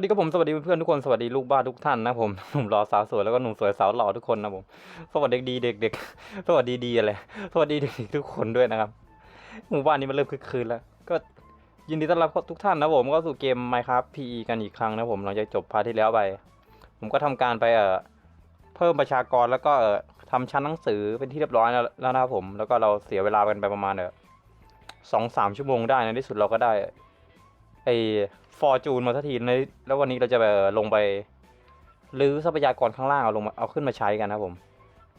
วัสดีครับผมสวัสดีเพื่อนทุกคนสวัสดีลูกบ้านทุกท่านนะผมหนุ่มรอสาวสวยแล้วก็หนุ่มสวยสาวหล่อทุกคนนะผมสวัสดีดีเด็กๆสวัสดีดีอะไรสวัสดีเด็กๆทุกคนด้วยนะครับหมู่บ้านนี้มันเริ่มคึกคืนแล้ว ก็ยินดีต้อนรับทุกท่านนะผมก็สู่เกม Minecraft PE กันอีกครั้งนะผมหลังจากจบพาร์ทที่แล้วไป ผมก็ทำการไปเอ่อเพิ่มประชากรแล้วก็เอ่อทำชั้นหนังสือเป็นที่เรียบร้อยแล้วนะครับผม แล้วก็เราเสียเวลากันไปประมาณเออสองสามชั่วโมงได้ในที่สุดเราก็ได้ ไอ้ฟอร์จูนมาสักทีในแล้ววันนี้เราจะไปลงไปรื้อทรัพยากรข้างล่างเอาลงมาเอาขึ้นมาใช้กันนะผม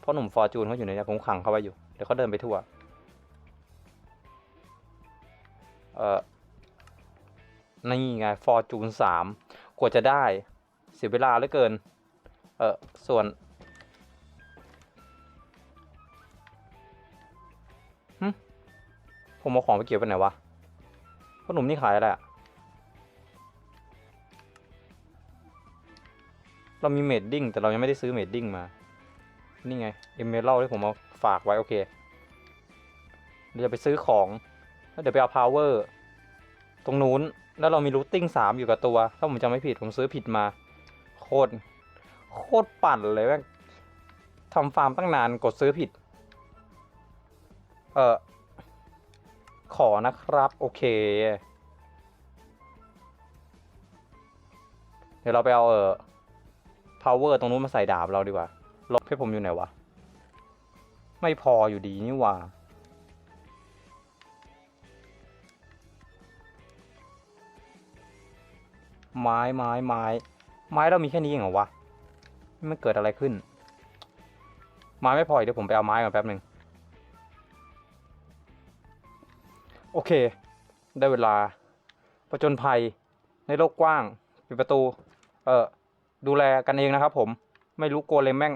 เพราะหนุ่มฟอร์จูนเขาอยู่ในนี้ผมขังเขาไว้อยู่เดี๋ยวเขาเดินไปทั่วเออนี่ไงฟอร์จูนสามกว่าจะได้เสียเวลาเหลือเกิน เออส่วนผมเอาของไปเก็บไปไหนวะพ่อหนุ่มนี่ขายอะไรอะ เรามีเมดดิ้งแต่เรายังไม่ได้ซื้อเมดดิ้งมา นี่ไงเอเมอรัลที่ผมเอาฝากไว้โอเคเราจะไปซื้อของแล้วเดี๋ยวไปเอาพาวเวอร์ตรงนู้นแล้วเรามีรูทติ้งสามอยู่กับตัว ถ้าผมจำไม่ผิดผมซื้อผิดมา โคตรโคตรปั่นเลยแม่งทำฟาร์มตั้งนานกดซื้อผิด เออขอนะครับ โอเค เดี๋ยวเราไปเอาเออ power ตรงนู้นมาใส่ดาบเราดีกว่าลบให้ผมอยู่ไหนวะ ไม่พออยู่ดีนี่ว่าไม้ไม้ไม้ไม้เรามีแค่นี้เองเหรอวะนี่มันเกิดอะไรขึ้น ไม้ไม่พออีกเดี๋ยวผมไปเอาไม้ก่อนแป๊บหนึ่งโอเค ได้เวลาประจนภัยในโลกกว้าง ปิดประตู เออ ดูแลกันเองนะครับ ผม ไม่รู้โกเลมแม่ง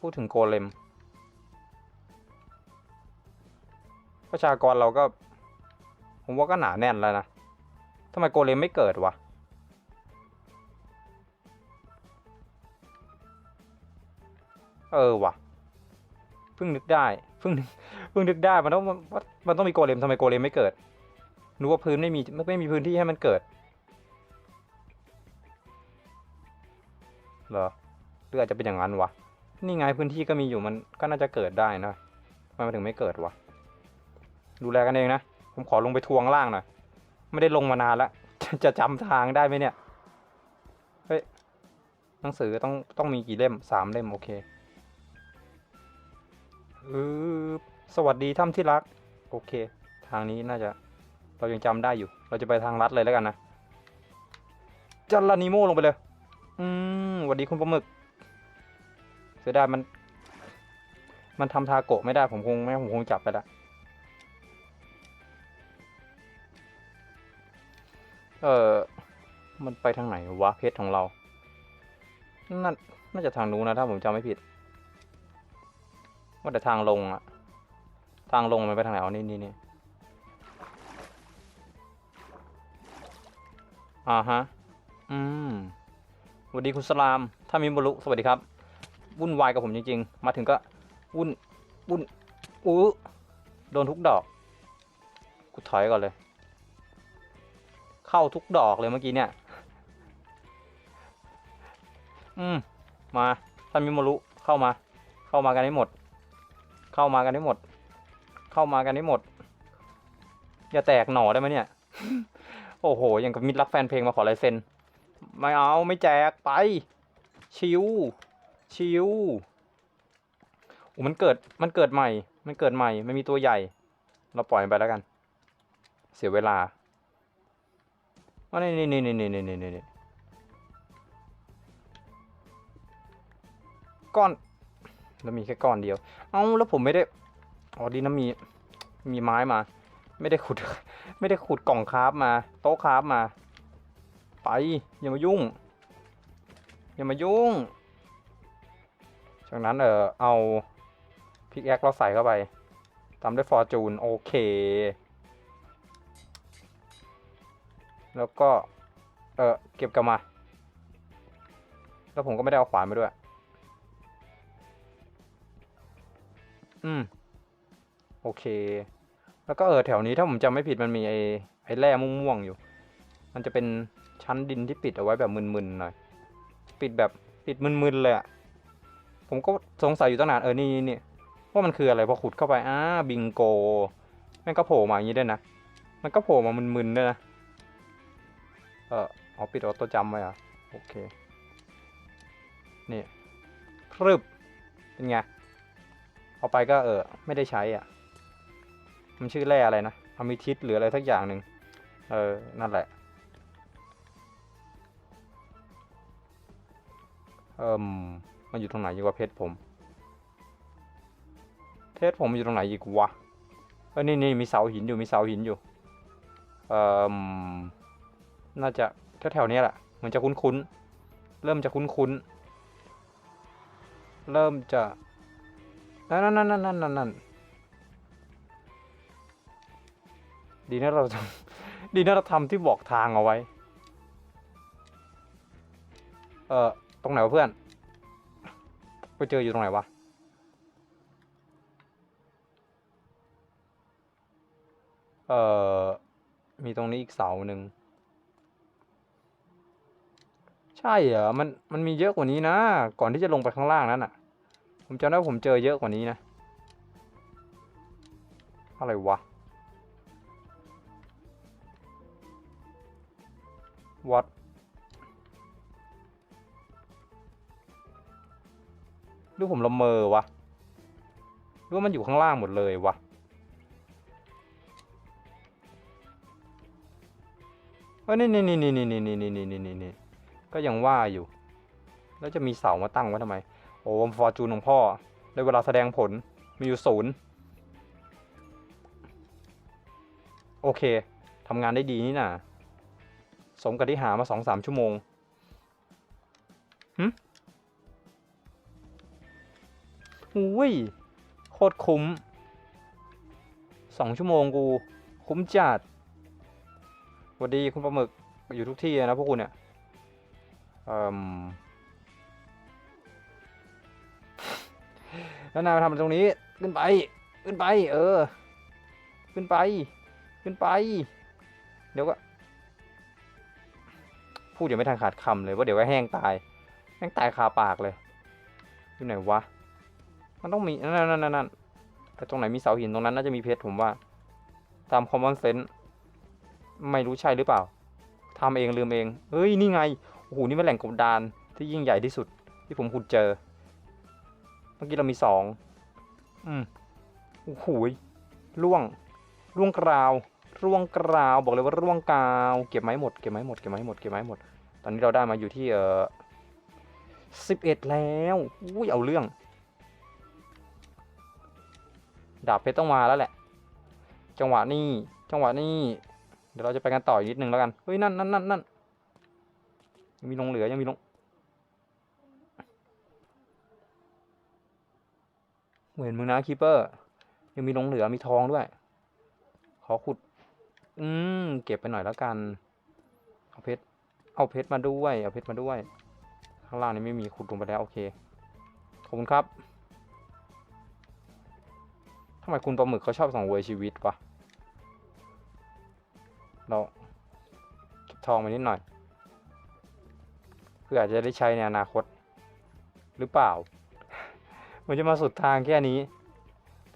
พูดถึงโกเลม ประชากรเราก็ ผมว่าก็หนาแน่นแล้วนะทำไมโกเลมไม่เกิดวะเออวะเพิ่งนึกได้เพิ่งเพิ่งนึกได้มันต้องมันมันต้องมีโกเลมทำไมโกเลมไม่เกิดรู้ว่าพื้นไม่มีไม่ไม่มีพื้นที่ให้มันเกิด เหรอหรืออาจจะเป็นอย่างนั้นวะ นี่ไงพื้นที่ก็มีอยู่มันก็น่าจะเกิดได้นะทำไมมันถึงไม่เกิดวะ ดูแลกันเองนะ ผมขอลงไปทวงล่างหน่อย ไม่ได้ลงมานานแล้ว จะจำทางได้ไหมเนี่ย เฮ้ย หนังสือต้องต้องมีกี่เล่มสามเล่มโอเคอือสวัสดีท่านที่รัก โอเค ทางนี้น่าจะเรายังจำได้อยู่ เราจะไปทางลัดเลยแล้วกันนะจันลานิโมลงไปเลย อืมสวัสดีคุณปลาหมึก เสียดายมัน มันทำทาโกะไม่ได้ผมคงไม่ผมคงจับไปละ เออมันไปทางไหนวะเพชรของเรา น่าน่าจะทางนู้นนะถ้าผมจำไม่ผิด ว่าแต่ทางลงอะทางลงมันไปทางไหนอ๋อนี่นี่นี่อ่าฮะ อืม วัสดีคุณสลาม ถ้ามีบรุสวัสดีครับ วุ่นวายกับผมจริง ๆ มาถึงก็วุ่นวุ่นอู้โดนทุกดอก กูถอยก่อนเลย เข้าทุกดอกเลยเมื่อกี้เนี่ย อืม มาท่านมิโมรุเข้ามา เข้ามากันให้หมด เข้ามากันให้หมด เข้ามากันให้หมด อย่าแตกหน่อได้ไหมเนี่ย โอ้โหย่างกับมิตรรักแฟนเพลงมาขอลายเซ็น ไม่เอาไม่แจกไป ชิว ชิวโอ้มันเกิดมันเกิดใหม่ มันเกิดใหม่ไม่มีตัวใหญ่ เราปล่อยมันไปแล้วกัน เสียเวลาอันนี้นี่นี่นี่นี่นี่นี่นี่ก้อนแล้วมีแค่ก้อนเดียว เอ้าแล้วผมไม่ได้อ๋อดีนะมีมีไม้มา ไม่ได้ขุด ไม่ได้ขุดกล่องคราฟมา โต๊ะคราฟมา ไป อย่ามายุ่ง อย่ามายุ่ง จากนั้นเออเอาพิกแอคเราใส่เข้าไปตามด้วยฟอร์จูนโอเค แล้วก็ เออเก็บกลับมา แล้วผมก็ไม่ได้เอาขวานมาด้วย อืม โอเค แล้วก็เออแถวนี้ถ้าผมจำไม่ผิดมันมีไอ้ไอ้แร่ม่วงๆอยู่ มันจะเป็น ชั้นดินที่ปิดเอาไว้แบบมึนๆหน่อย ปิดแบบปิดมึนๆเลยอะผมก็สงสัยอยู่ตั้งนานเออนี่นี่ว่ามันคืออะไรพอขุดเข้าไปอ้าบิงโกม่งก็โผล่มาอย่างนี้ด้วยนะมันก็โผล่มามึนๆด้วยนะเออเอาปิดออโต้จำไว้อะโอเคนี่พรึบเป็นไงเอาไปก็เออไม่ได้ใช้อะ มันชื่อแร่อะไรนะอมิทิสหรืออะไรสักอย่างหนึ่งเออนั่นแหละ เอิมมันอยู่ตรงไหนอยู่กับเพชรผม เพชรผมอยู่ตรงไหนอีกวะเออนี่นี่มีเสาหินอยู่มีเสาหินอยู่เอ่อน่าจะแถวๆนี้แหละมันจะคุ้นๆเริ่มจะคุ้นๆเริ่มจะนั่นนั่นนั่นนั่นนั่นนั่นดีนะเราทำดีนะเราทำที่บอกทางเอาไว้ เออ รงไหนวะเพื่อนไปเจออยู่ตรงไหนวะเออมีตรงนี้อีกเสาหนึ่ง ใช่เหรอ มัน มันมีเยอะกว่านี้นะ ก่อนที่จะลงไปข้างล่างนั้นอะ ผมจำได้ว่าผมเจอเยอะกว่านี้นะ อะไรวะวั ดหรือผมละเมอวะหรือมันอยู่ข้างล่างหมดเลยวะเออนี่นี่นี่นี่นี่นี่นี่นี่นี่นี่นี่ก็ยังว่าอยู่ แล้วจะมีเสามาตั้งไว้ทำไม โอ้ฟอร์จูนของพ่อได้เวลาแสดงผล มีอยู่ศูนย์โอเคทำงานได้ดีนี่น่ะ สมกับที่หามาสองสามชั่วโมงหึ อุ้ยโคตรคุ้มสองชั่วโมงกู คุ้มจัดสวัสดีคุณปลาหมึกอยู่ทุกที่นะพวกคุณเนี่ยแล้วนายมาทำอะไรตรงนี้ขึ้นไป ขึ้นไป เออ ขึ้นไป ขึ้นไป เดี๋ยวก็ พูดยังไม่ทันขาดคำเลยว่าเดี๋ยวก็แห้งตาย แห้งตายคาปากเลยอยู่ไหนวะ มันต้องมีนั่นนั่นนั่นแต่ตรงไหนมีเสาหินตรงนั้นน่าจะมีเพชรผมว่า ตาม common sense ไม่รู้ใช่หรือเปล่าทำเองลืมเองเฮ้ยนี่ไงโอ้โหนี่มันแหล่งกบดานที่ยิ่งใหญ่ที่สุด ที่ผมขุดเจอ เมื่อกี้เรามีสองอืมโอ้โหยร่วงร่วงกราวร่วงกราวบอกเลยว่าร่วงกราว เก็บไม้หมดเก็บไม้หมดเก็บไม้หมดเก็บไม้หมด ตอนนี้เราได้มาอยู่ที่เออสิบเอ็ดแล้วอุ้ยเอาเรื่อง ดาบเพชรต้องมาแล้วแหละ จังหวะนี้จังหวะนี้ เดี๋ยวเราจะไปกันต่ออีกนิดนึงแล้วกันเฮ้ยนั่นนั่นนั่นนั่นยังมีลงเหลือยังมีลงเหมือนมึงนะคีเปอร์ ยังมีลงเหลือมีทองด้วย ขอขุด อืมเก็บไปหน่อยแล้วกัน เอาเพชรเอาเพชรมาด้วย เอาเพชรมาด้วย ข้างล่างนี้ไม่มีขุดลงไปแล้วโอเคขอบคุณครับ ทำไมคุณปลาหมึกเขาชอบสังเวยชีวิตวะ เราเก็บทองไปนิดหน่อย เพื่ออาจจะได้ใช้ในอนาคต หรือเปล่า มันจะมาสุดทางแค่นี้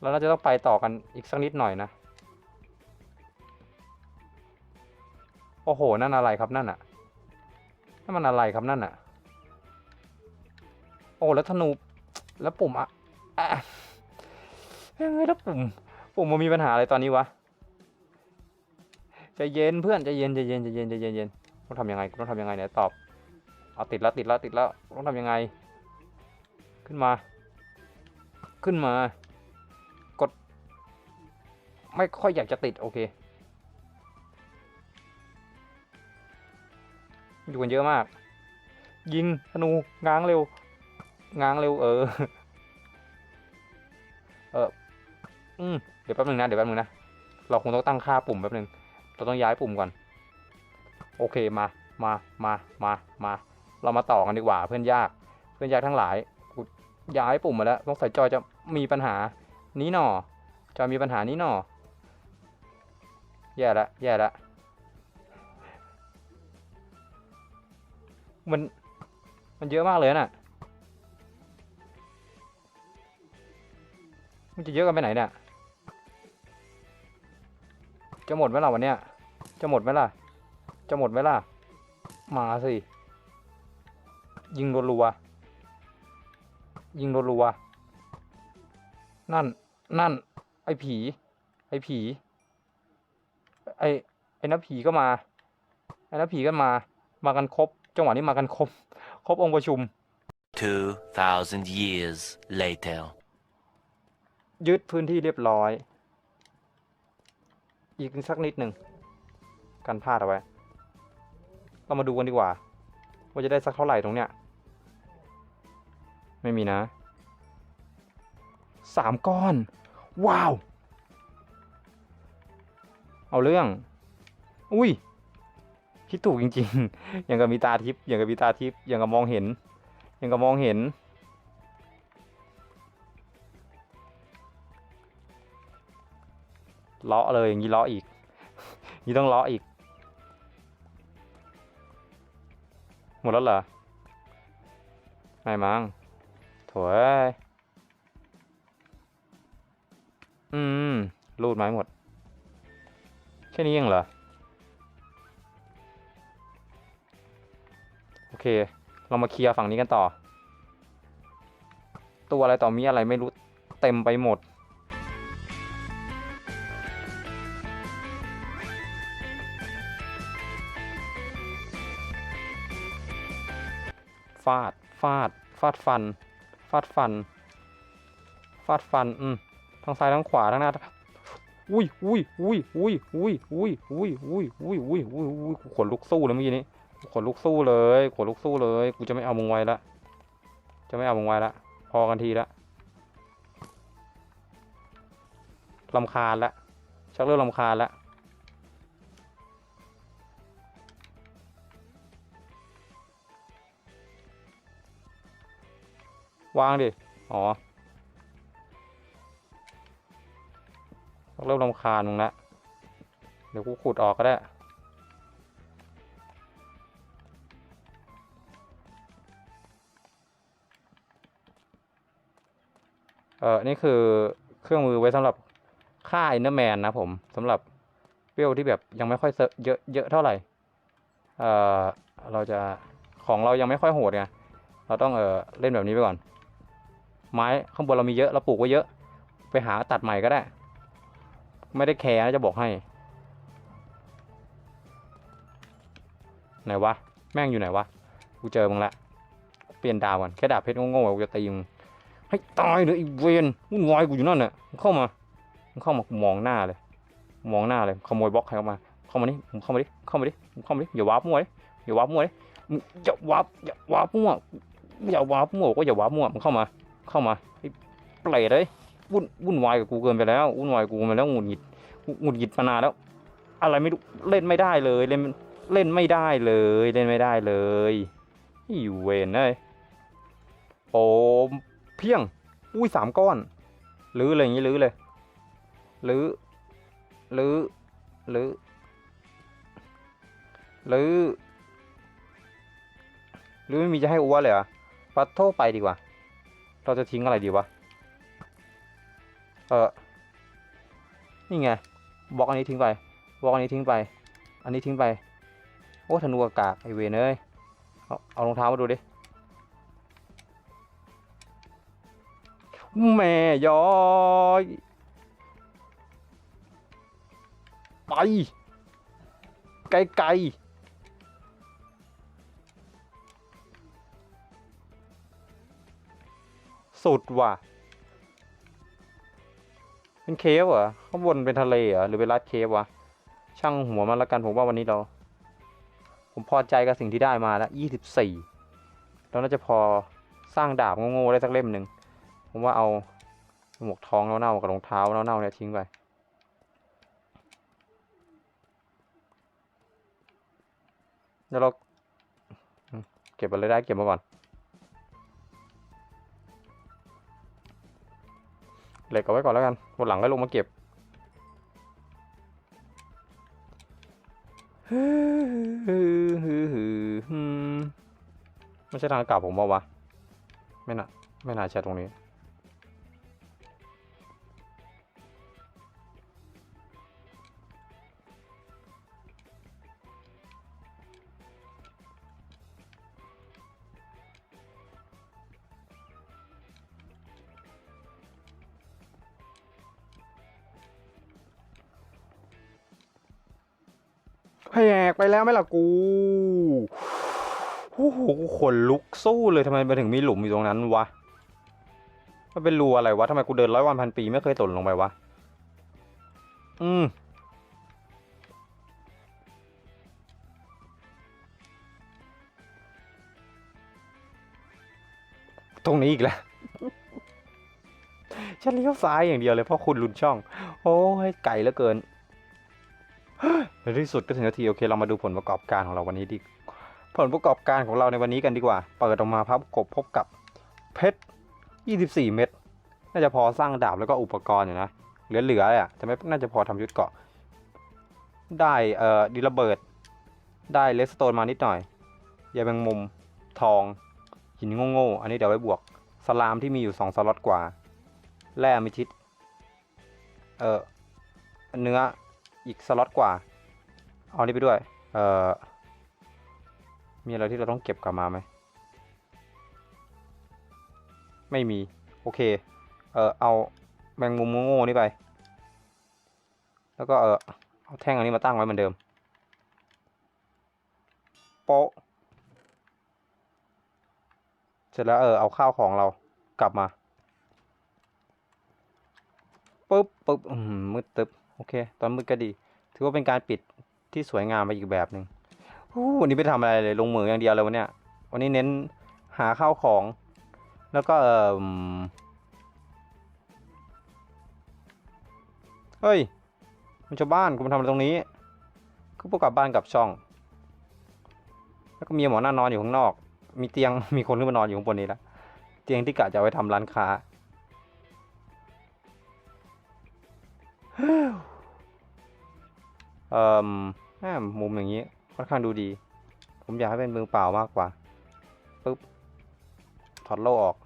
แล้วเราจะต้องไปต่อกันอีกสักนิดหน่อยนะ โอ้โห นั่นอะไรครับนั่นอะนั่นมันอะไรครับนั่นอะโอ้ แล้วธนู แล้วปุ่มอะอะ เฮ้ยแล้วปุ่มปุ่มมันมีปัญหาอะไรตอนนี้วะใจเย็นเพื่อนใจเย็นใจเย็นใจเย็นใจเย็นเย็นต้องทำยังไงต้องทำยังไงเนี่ยตอบเอาติดแล้วติดแล้วติดแล้วต้องทำยังไง ขึ้นมา ขึ้นมา กด ไม่ค่อยอยากจะติดโอเคอยู่กันเยอะมาก ยิงธนูง้างเร็ว ง้างเร็วเออ เออ อืมเดี๋ยวแป๊บนึงนะ เดี๋ยวแป๊บนึงนะ เราคงต้องตั้งค่าปุ่มแป๊บนึง เราต้องย้ายปุ่มก่อน โอเคมา มา มา มา มา เรามาต่อกันดีกว่าเพื่อนยาก เพื่อนยากทั้งหลายกูย้ายปุ่มมาแล้วต้องใส่จอยจะมีปัญหา นี้หนอจอยมีปัญหานี้หนอแย่ละ แย่ละ มัน มันเยอะมากเลยน่ะ มันจะเยอะกันไปไหนเนี่ย จะหมดไหมล่ะวันเนี้ย จะหมดไหมล่ะ จะหมดไหมล่ะ มาสิ ยิงรัวๆยิงรัวๆนั่น นั่น ไอ้ผี ไอ้ผี ไอ้ ไอ้น้าผีก็มา ไอ้น้าผีก็มา มากันครบ จังหวะนี้มากันครบ ครบองค์ประชุม 2,000 years later. ยึดพื้นที่เรียบร้อย อีกสักนิดหนึ่งกันพลาดเอาไว้ เรามาดูกันดีกว่า ว่าจะได้สักเท่าไหร่ตรงเนี้ย ไม่มีนะสามก้อน ว้าว เอาเรื่อง อุ้ยคิดถูกจริง ๆ อย่างกับมีตาทิพย์อย่างกับมีตาทิพย์อย่างกับมองเห็น อย่างกับมองเห็น เลาะเลยอย่างนี้เลาะอีก นี่ต้องเลาะอีก หมดแล้วเหรอไม่มั้งถเอ้ยอืมรูดไม้หมด แค่นี้เองเหรอ โอเค เรามาเคลียร์ฝั่งนี้กันต่อ ตัวอะไรต่อมีอะไรไม่รู้ เต็มไปหมด ฟาด ฟาด ฟาดฟัน ฟาดฟัน ฟาดฟัน อืมทางซ้ายทางขวาทางหน้าอุ้ยอุ้ยอุ้ยอุ้ยอุ้ยอุ้ยอุ้ยอุ้ยอุ้ยอุ้ยอุ้ยอุ้ยขนลุกสู้เลยเมื่อกี้นี้ขนลุกสู้เลยขนลุกสู้เลย กูจะไม่เอามึงไว้ละ จะไม่เอามึงไว้ละ พอกันทีละลำคาญละชักเริ่มลำคาญละ วางดิ อ๋อเริ่มรำคาญมึงละเดี๋ยวกูขุดออกก็ได้ เออนี่คือเครื่องมือไว้สำหรับฆ่าอินเนอร์แมนนะผมสำหรับเปรี้ยวที่แบบยังไม่ค่อยเยอะเยอะเท่าไหร่ เออเราจะของเรายังไม่ค่อยโหดไงเราต้องเออเล่นแบบนี้ไปก่อน ไม้ข้างบนเรามีเยอะเราปลูกไว้เยอะ ไปหาตัดใหม่ก็ได้ ไม่ได้แคร์นะจะบอกให้ ไหนวะ แม่งอยู่ไหนวะ กูเจอมึงละ เปลี่ยนดาวก่อนแค่ดาบเพชรโง่ๆกูจะตีมึงให้ตายเลยไอีเวนวุ่นวายกูอยู่นั่นน่ะมึงเข้ามามึงเข้ามากูมองหน้าเลย มองหน้าเลยขโมยบล็อกใครเข้ามา เข้ามานี่มึงเข้ามาดิเข้ามาดิมึงเข้ามาดิอย่าวาร์ปมั่วดิอย่าวาร์ปมั่วดิอย่าวาร์ปอย่าวาร์ปมั่วอย่าวาร์ปมั่วก็อย่าวาร์ปมั่วมึงเข้ามา เข้ามาไอ้เปรตเลยวุ่นวุ่นวายกับกูเกินไปแล้ววุ่นวายกับกูเกินไปแล้วหงุดหงิดหงุดหงิดมานานแล้ว อะไรไม่รู้เล่นไม่ได้เลยเล่นเล่นไม่ได้เลยเล่นไม่ได้เลยอยู่เวนเลยโอ้เพียงอุ้ยสามก้อนลื้อเลยอย่างนี้ลื้อเลยลื้อลื้อลื้อลื้อลื้อไม่มีจะให้อ้วนเลยเหรอปัดโทษไปดีกว่า เราจะทิ้งอะไรดีวะ เออนี่ไงบล็อกอันนี้ทิ้งไปบล็อกอันนี้ทิ้งไป อันนี้ทิ้งไป โอ้ธนูอากาศไอเวนเอ้ยเอาเอารองเท้ามาดูดิแม่ย้อยไปไกลไสุดว่ะ เป็นเคฟเหรอ ข้างบนเป็นทะเลเหรอ หรือเป็นรัดเคฟวะ ช่างหัวมันละกันผมว่าวันนี้เรา ผมพอใจกับสิ่งที่ได้มาแล้วยี่สิบสี่เราน่าจะพอสร้างดาบโง่ๆได้สักเล่มหนึ่ง ผมว่าเอาหมวกทองเน่าๆกับรองเท้าเน่าๆเนี่ยทิ้งไปเดี๋ยวเราเก็บอะไรได้เก็บมาก่อน เหล็กเอาไว้ก่อนแล้วกันวันหลังก็ลงมาเก็บฮึฮึฮึฮึฮึไม่ใช่ทางกลับผมปะวะ ไม่น่า ไม่น่าใช่ตรงนี้ แหกไปแล้วไหมล่ะกูโอ้โหกูขนลุกสู้เลยทำไมมาถึงมีหลุมอยู่ตรงนั้นวะ มันเป็นรูอะไรวะทำไมกูเดินร้อยวันพันปีไม่เคยตกลงไปวะ อืมตรงนี้อีกแล้วฉันเลี้ยวซ้ายอย่างเดียวเลยเพราะคุณลุนช่อง โอ้ยไก่เหลือเกิน ในที่สุดก็ถึงนาทีโอเคเรามาดูผลประกอบการของเราวันนี้ดีผลประกอบการของเราในวันนี้กันดีกว่า เปิดออกมาพับกบพบกับเพชร 24 เม็ดน่าจะพอสร้างดาบแล้วก็อุปกรณ์อยู่นะ เหลือๆอะจะไม่น่าจะพอทำยุทธเกาะ ได้เอ่อดีระเบิด ได้เลสโตนมานิดหน่อยยาแมงมุมทอง หินโง่ๆอันนี้เดี๋ยวไว้บวก สลามที่มีอยู่ 2 สล็อตกว่า แร่มิทิต เอ่อเนื้ออีกสล็อตกว่า เอานี่ไปด้วย เอ่อ มีอะไรที่เราต้องเก็บกลับมาไหม ไม่มี โอเค เอ่อ เอาแมงมุมโง่ๆนี่ไป แล้วก็เออเอาแท่งอันนี้มาตั้งไว้เหมือนเดิม โป๊ะ เสร็จแล้วเออเอาข้าวของเรากลับมาปึ๊บปึ๊บมืดตึ๊บโอเค ตอนมืดก็ดี ถือว่าเป็นการปิด ที่สวยงามไปอีกแบบหนึ่งอู้วันนี้ไม่ทำอะไรเลยลงมืออย่างเดียวเลยวันเนี้ยวันนี้เน้นหาข้าวของ แล้วก็เออเฮ้ย มันชาวบ้านกูมาทำอะไรตรงนี้กูพวกกลับบ้านกับช่อง แล้วก็มีหมอนานอนอยู่ข้างนอก มีเตียงมีคนขึ้นมานอนอยู่ข้างบนนี้แล้วเตียงที่กะจะเอาไว้ทำร้านค้าเอ่อ แม่มุมอย่างนี้ค่อนข้างดูดี ผมอยากให้เป็นมือเปล่ามากกว่าปึ๊บถอดโล่ออก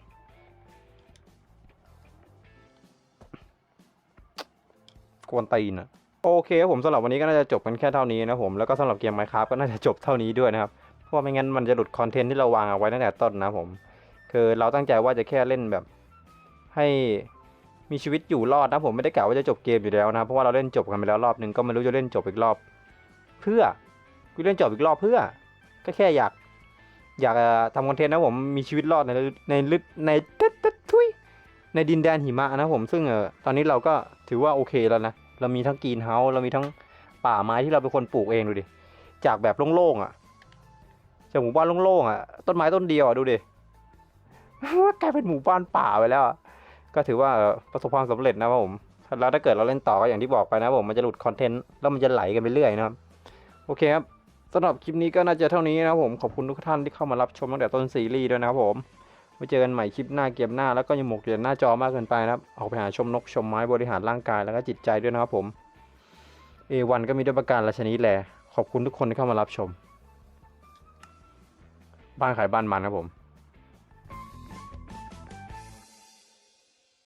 กวนตีนอะโอเคครับผมสำหรับวันนี้ก็น่าจะจบกันแค่เท่านี้นะผมแล้วก็สำหรับเกม Minecraft ก็น่าจะจบเท่านี้ด้วยนะครับเพราะว่าไม่งั้นมันจะหลุดคอนเทนต์ที่เราวางเอาไว้ตั้งแต่ต้นนะผม คือเราตั้งใจว่าจะแค่เล่นแบบให้มีชีวิตอยู่รอดนะผมไม่ได้กะว่าจะจบเกมอยู่แล้วนะเพราะว่าเราเล่นจบกันไปแล้วรอบนึงก็ไม่รู้จะเล่นจบอีกรอบ เพื่อกูเล่นจบอีกรอบเพื่อ ก็แค่อยาก อยากทำคอนเทนต์นะผมมีชีวิตรอดในในลึกในตึ๊ดตึ๊ดทุยในดินแดนหิมะนะผมซึ่งเออตอนนี้เราก็ถือว่าโอเคแล้วนะ เรามีทั้งกรีนเฮาส์เรามีทั้งป่าไม้ที่เราเป็นคนปลูกเองดูดิ จากแบบโล่งๆอะจากหมู่บ้านโล่งๆอะต้นไม้ต้นเดียวอะดูดิกลายเป็นหมู่บ้านป่าไปแล้ว ก็ถือว่าประสบความสำเร็จนะครับผมแล้วถ้าเกิดเราเล่นต่อก็อย่างที่บอกไปนะผมมันจะหลุดคอนเทนต์แล้วมันจะไหลกันไปเรื่อยนะครับ โอเคครับสำหรับคลิปนี้ก็น่าจะเท่านี้นะครับผมขอบคุณทุกท่านที่เข้ามารับชมตั้งแต่ต้นซีรีส์ด้วยนะครับผมไว้เจอกันใหม่คลิปหน้าเกมหน้าแล้วก็อยังหมกเหรียญหน้าจอมากเกินไปนะครับออกไปหาชมนกชมไม้บริหารร่างกายแล้วก็จิตใจด้วยนะครับผม A1 ก็มีด้วยประการราชนีแลขอบคุณทุกคนที่เข้ามารับชม บ้านขายบ้านมันครับผม